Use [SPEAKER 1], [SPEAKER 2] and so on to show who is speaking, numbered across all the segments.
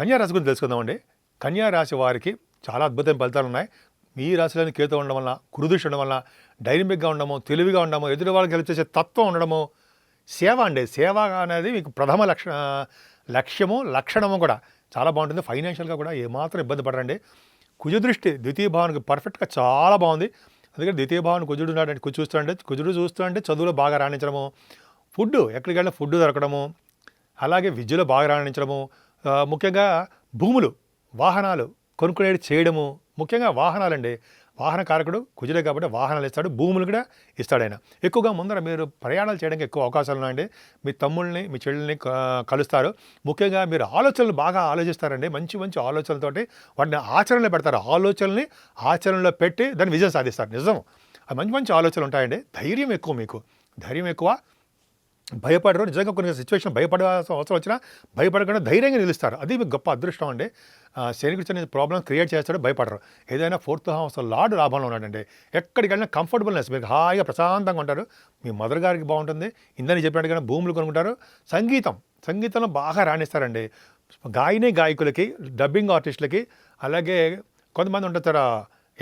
[SPEAKER 1] కన్యా రాశి గురించి తెలుసుకుందామండి. కన్యా రాశి వారికి చాలా అద్భుతమైన ఫలితాలు ఉన్నాయి. మీ రాశిలోని కేతు ఉండడం వల్ల కురుదృష్టి ఉండడం వల్ల డైనమిక్గా ఉండడము తెలివిగా ఉండడము ఎదుటి వాళ్ళకి హెల్ప్ చేసే తత్వం ఉండడము సేవ అండి. సేవ అనేది మీకు ప్రథమ లక్ష లక్ష్యము లక్షణము కూడా. చాలా బాగుంటుంది. ఫైనాన్షియల్గా కూడా ఏమాత్రం ఇబ్బంది పడరండి. కుజదృష్టి ద్వితీయ భావానికి పర్ఫెక్ట్గా చాలా బాగుంది. అందుకని ద్వితీయ భావన కుజుడు ఉన్నాడంటే కుజు చూస్తుంటే కుజుడు చూస్తుంటే చదువులో బాగా రాణించడము ఫుడ్ ఎక్కడికి వెళ్ళినా ఫుడ్ దొరకడము అలాగే విద్యలో బాగా రాణించడము ముఖ్యంగా భూములు వాహనాలు కొనుక్కునేది చేయడము ముఖ్యంగా వాహనాలండి. వాహన కారకుడు కుజుడే కాబట్టి వాహనాలు ఇస్తాడు భూములు కూడా ఇస్తాడు ఆయన. ఎక్కువగా ముందర మీరు ప్రయాణాలు చేయడానికి ఎక్కువ అవకాశాలు ఉన్నాయండి. మీ తమ్ముళ్ళని మీ చెల్లెల్ని కలుస్తారు. ముఖ్యంగా మీరు ఆలోచనలు బాగా ఆలోచిస్తారండి. మంచి మంచి ఆలోచనలతోటి వాటిని ఆచరణలో పెడతారు. ఆలోచనల్ని ఆచరణలో పెట్టి దాన్ని విజయం సాధిస్తారు. నిజం. అది మంచి మంచి ఆలోచనలు ఉంటాయండి. ధైర్యం ఎక్కువ మీకు. ధైర్యం ఎక్కువ. భయపడరు. నిజంగా కొన్ని సిచ్యువేషన్ భయపడాల్సిన అవసరం వచ్చినా భయపడకుండా ధైర్యంగా నిలుస్తారు. అది మీకు గొప్ప అదృష్టం అండి. ఆ, శనికృష్ణ అనేది ప్రాబ్లమ్ క్రియేట్ చేస్తాడు భయపడరు. ఏదైనా ఫోర్త్ హౌస్ లార్డ్ లాభంలో ఉన్నాడండి. ఎక్కడికి వెళ్ళినా కంఫర్టబుల్నెస్ మీరు హాయిగా ప్రశాంతంగా ఉంటారు. మీ మదర్ గారికి బాగుంటుంది. ఇందని చెప్పినట్టుగా భూములు కొనుక్కుంటారు. సంగీతం సంగీతంలో బాగా రాణిస్తారండి. గాయని గాయకులకి డబ్బింగ్ ఆర్టిస్టులకి అలాగే కొంతమంది ఉంటారు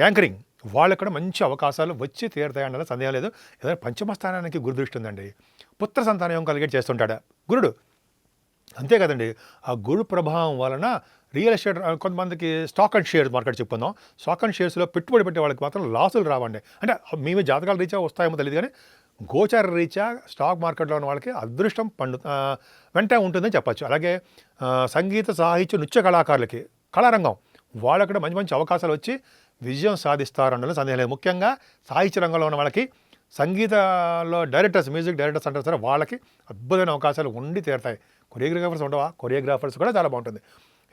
[SPEAKER 1] యాంకరింగ్. వాళ్ళకు కూడా మంచి అవకాశాలు వచ్చి తీరుతాయన్న సందేహం లేదు. ఏదైనా పంచమ స్థానానికి గురుదృష్టి ఉందండి. పుత్ర సంతానం కలిగేట్ చేస్తుంటాడు. గురుడు. అంతే కదండి. ఆ గురు ప్రభావం వలన రియల్ ఎస్టేట్ కొంతమందికి స్టాక్ అండ్ షేర్స్ మార్కెట్ చెప్పుకుందాం. స్టాక్ అండ్ షేర్స్లో పెట్టుబడి పెట్టే వాళ్ళకి మాత్రం లాసులు రావండి. అంటే మేమే జాతకాలు రీచా వస్తాయేమో తెలియదు కానీ గోచార రీత్యా స్టాక్ మార్కెట్లో ఉన్న వాళ్ళకి అదృష్టం పండు వెంటనే వెంట ఉంటుందని చెప్పచ్చు. అలాగే సంగీత సాహిత్య నృత్య కళాకారులకి కళారంగం వాళ్ళకి కూడా మంచి మంచి అవకాశాలు వచ్చి విజయం సాధిస్తారన్నది సందేహం లేదు. ముఖ్యంగా సాహిత్య రంగంలో ఉన్న వాళ్ళకి సంగీతంలో డైరెక్టర్స్ మ్యూజిక్ డైరెక్టర్స్ అంటారు సరే వాళ్ళకి అద్భుతమైన అవకాశాలు ఉండి తీరుతాయి. కొరియోగ్రాఫర్స్ ఉండవా? కొరియోగ్రాఫర్స్ కూడా చాలా బాగుంటుంది.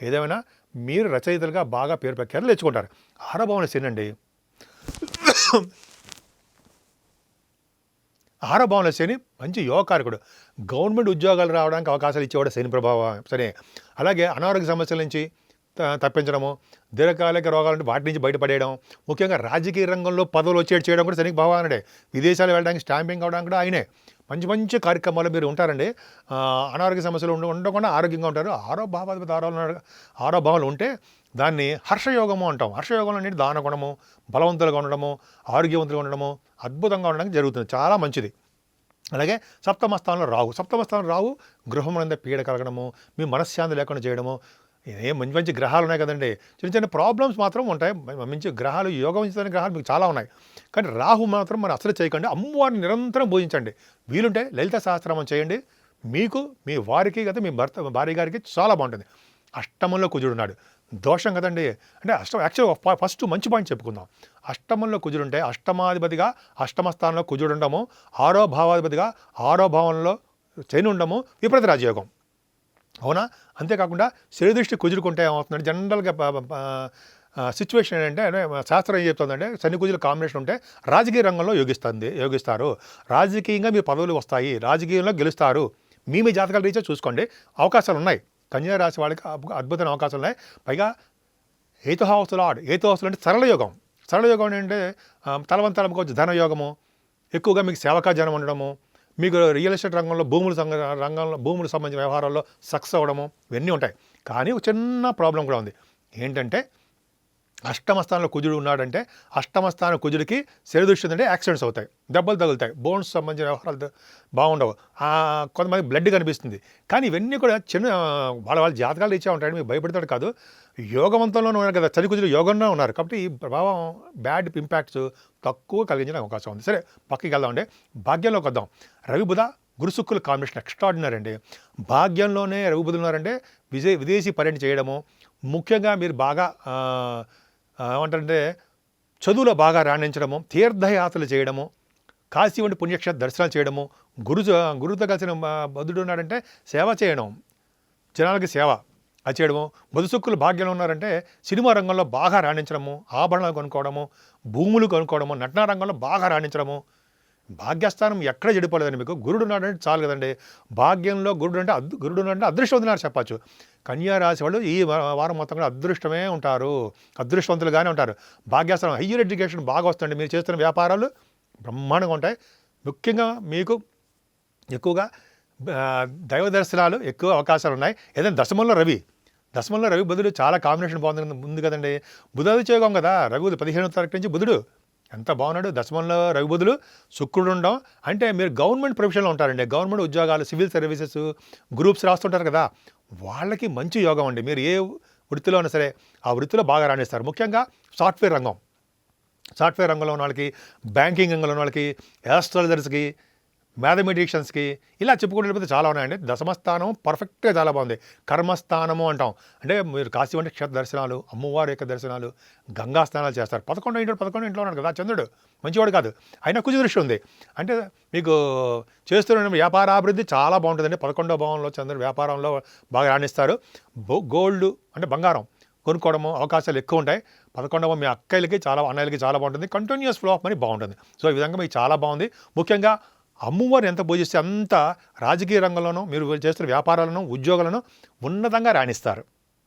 [SPEAKER 1] ఏదేమైనా మీరు రచయితలుగా బాగా పేరు ప్రఖ్యాతులు తెచ్చుకుంటారు. ఆరభవన సీన్ అండి. ఆరభవన శని మంచి యువకారకుడు. గవర్నమెంట్ ఉద్యోగాలు రావడానికి అవకాశాలు ఇచ్చేవాడు శని ప్రభావం సరే అలాగే అనారోగ్య సమస్యల నుంచి తప్పించడము దీర్ఘకాలిక రోగాలంటే వాటి నుంచి బయటపడేయడం ముఖ్యంగా రాజకీయ రంగంలో పదవులు వచ్చేటి చేయడం కూడా సైనిక భగవానుడే. విదేశాలు వెళ్ళడానికి స్టాంపింగ్ అవడానికి కూడా ఆయనే. మంచి మంచి కార్యక్రమాలు మీరు ఉంటారండి. అనారోగ్య సమస్యలు ఉండ ఉండకుండా ఆరోగ్యంగా ఉంటారు. ఆరో భావాధిపతి ఆరో ఆరో భావాలు ఉంటే దాన్ని హర్షయోగము అంటాం. హర్షయోగం అనేది దాన గుణము బలవంతులుగా ఉండడము ఆరోగ్యవంతులుగా ఉండడము అద్భుతంగా ఉండడానికి జరుగుతుంది. చాలా మంచిది. అలాగే సప్తమ స్థానంలో రావు సప్తమ స్థానంలో రావు గృహం పీడ కలగడము మీ మనశ్శాంతి లేకుండా చేయడము ఇదే మంచి మంచి గ్రహాలు ఉన్నాయి కదండి. చిన్న చిన్న ప్రాబ్లమ్స్ మాత్రం ఉంటాయి. మంచి గ్రహాలు యోగవంచమైన గ్రహాలు మీకు చాలా ఉన్నాయి. కానీ రాహు మాత్రం మనం అసలు చేయకండి. అమ్మవారిని నిరంతరం పూజించండి. వీలుంటే లలిత సహస్రనామం చేయండి. మీకు మీ వారికి కదా మీ భర్త భార్య గారికి చాలా బాగుంటుంది. అష్టమంలో కుజుడున్నాడు. దోషం కదండి. అంటే అష్టం యాక్చువల్గా ఫస్ట్ మంచి పాయింట్ చెప్పుకుందాం. అష్టమంలో కుజుడుంటే అష్టమాధిపతిగా అష్టమ స్థానంలో కుజుడు ఉండము ఆరో భావాధిపతిగా ఆరో భావంలో శని ఉండము విపరీత రాజయోగం. అవునా? అంతేకాకుండా శరీరదృష్టి కుదురుకుంటే ఏమవుతుందంటే జనరల్గా సిచ్యువేషన్ ఏంటంటే శాస్త్రం ఏం చెప్తుందంటే శని కుజుల కాంబినేషన్ ఉంటే రాజకీయ రంగంలో యోగిస్తుంది యోగిస్తారు. రాజకీయంగా మీ పదవులు వస్తాయి రాజకీయంలో గెలుస్తారు. మీ మీ జాతకాల రీత్యా చూసుకోండి. అవకాశాలు ఉన్నాయి. కన్యా రాశి వాళ్ళకి అద్భుతమైన అవకాశాలు ఉన్నాయి. పైగా హేతు హౌస్లో ఆడ్. హేతు హౌస్లో అంటే సరళ యోగం. సరళ యోగం అంటే ఆ, వచ్చి ఎక్కువగా మీకు సేవకా జనం ఉండడము. మీకు రియల్ ఎస్టేట్ రంగంలో భూముల రంగంలో భూములకు సంబంధించిన వ్యవహారాల్లో సక్సెస్ అవ్వడము ఇవన్నీ ఉంటాయి. కానీ ఒక చిన్న ప్రాబ్లం కూడా ఉంది. ఏంటంటే అష్టమ స్థానంలో కుజుడు ఉన్నాడంటే అష్టమ స్థానం కుజుడికి శరీదృష్టి అంటే యాక్సిడెంట్స్ అవుతాయి దెబ్బలు తగులుతాయి బోన్స్ సంబంధించిన వ్యవహారాలు బాగుండవు. కొంతమంది బ్లడ్ కనిపిస్తుంది. కానీ ఇవన్నీ కూడా చిన్న వాళ్ళ వాళ్ళ జాతకాలు ఇచ్చే ఉంటాయని మీకు భయపడతాడు కాదు. యోగవంతంలోనే ఉన్నారు కదా చలి కుజుడు యోగంలో ఉన్నారు కాబట్టి ఈ ప్రభావం బ్యాడ్ ఇంపాక్ట్స్ తక్కువ కలిగించిన అవకాశం ఉంది. సరే పక్కకి వెళ్దామండి భాగ్యంలోకి వద్దాం. రవి బుధ గురుశుక్కుల కాంబినేషన్ ఎక్స్ట్రాడినరీ అండి. భాగ్యంలోనే రవి బుధులు ఉన్నారంటే విజయ విదేశీ పర్యటన చేయడము. ముఖ్యంగా మీరు బాగా ఏమంటే ఏమంటారంటే చదువులో బాగా రాణించడము తీర్థయాత్రలు చేయడము కాశీ వంటి పుణ్యక్షేత్ర దర్శనాలు చేయడము గురు గురుతో కలిసిన బుద్ధుడు ఉన్నాడంటే సేవ చేయడం జనాలకి సేవ అది చేయడము మధుసుక్కులు భాగ్యంలో ఉన్నారంటే సినిమా రంగంలో బాగా రాణించడము ఆభరణాలు కొనుక్కోవడము భూములు కొనుక్కోవడము నటనా రంగంలో బాగా రాణించడము భాగ్యస్థానం ఎక్కడ చెడిపోలేదండి మీకు. గురుడు ఉన్నాడంటే చాలు కదండి. భాగ్యంలో గురుడు అంటే అద్ గురుడు అంటే అదృష్టవంతున్నారు చెప్పచ్చు. కన్యా రాశి వాళ్ళు ఈ వారం మొత్తం కూడా అదృష్టమే ఉంటారు. అదృష్టవంతులుగానే ఉంటారు. భాగ్యస్థానం హయ్యర్ ఎడ్యుకేషన్ బాగా వస్తుంది మీరు చేస్తున్న వ్యాపారాలు బ్రహ్మాండంగా ఉంటాయి. ముఖ్యంగా మీకు ఎక్కువగా దైవ దర్శనాలు ఎక్కువ అవకాశాలు ఉన్నాయి. ఏదైనా దశమంలో రవి. దశమంలో రవి బుధుడు చాలా కాంబినేషన్ బాగుంది. ఉంది కదండి. బుధాదిత్యోగం కదా. రవి పదిహేనో తారీఖు నుంచి బుధుడు. ఎంత బాగున్నాడు. దశమంలో రవి శుక్రుడు ఉండడం అంటే మీరు గవర్నమెంట్ ప్రొఫెషన్లో ఉంటారండి. గవర్నమెంట్ ఉద్యోగాలు సివిల్ సర్వీసెస్ గ్రూప్స్ రాస్తుంటారు కదా. వాళ్ళకి మంచి యోగం అండి. మీరు ఏ వృత్తిలో అయినా సరే ఆ వృత్తిలో బాగా రాణిస్తారు. ముఖ్యంగా సాఫ్ట్వేర్ రంగం. సాఫ్ట్వేర్ రంగంలో ఉన్న వాళ్ళకి బ్యాంకింగ్ రంగంలో ఉన్న వాళ్ళకి యాస్ట్రాలజర్స్కి మ్యాథమెటిషియన్స్కి ఇలా చెప్పుకుంటూ వెళ్ళిపోతే చాలా ఉన్నాయండి. దశమస్థానం పర్ఫెక్ట్గా చాలా బాగుంది. కర్మస్థానము అంటాం. అంటే మీరు కాశీ వంటి క్షేత్ర దర్శనాలు అమ్మవారి యొక్క దర్శనాలు గంగా స్నానాలు చేస్తారు. పదకొండు ఇంట్లో పదకొండు ఇంట్లో ఉన్నాడు కదా చంద్రుడు. మంచివాడు కాదు. అయినా కుజ దృష్టి ఉంది. అంటే మీకు చేస్తున్న వ్యాపారాభివృద్ధి చాలా బాగుంటుందండి. పదకొండో భావంలో చంద్రుడు వ్యాపారంలో బాగా రాణిస్తారు. గోల్డ్ అంటే బంగారం కొనుక్కోవడము అవకాశాలు ఎక్కువ ఉంటాయి. పదకొండవ మీ అక్కయ్యలకి చాలా అన్నయ్యలకి చాలా బాగుంటుంది. కంటిన్యూస్ ఫ్లో ఆఫ్ మనీ బాగుంటుంది. సో ఈ విధంగా మీకు చాలా బాగుంది. ముఖ్యంగా అమ్మవారు ఎంత పూజిస్తే అంత రాజకీయ రంగంలోనూ మీరు చేస్తున్న వ్యాపారాలను ఉద్యోగాలను ఉన్నతంగా రాణిస్తారు.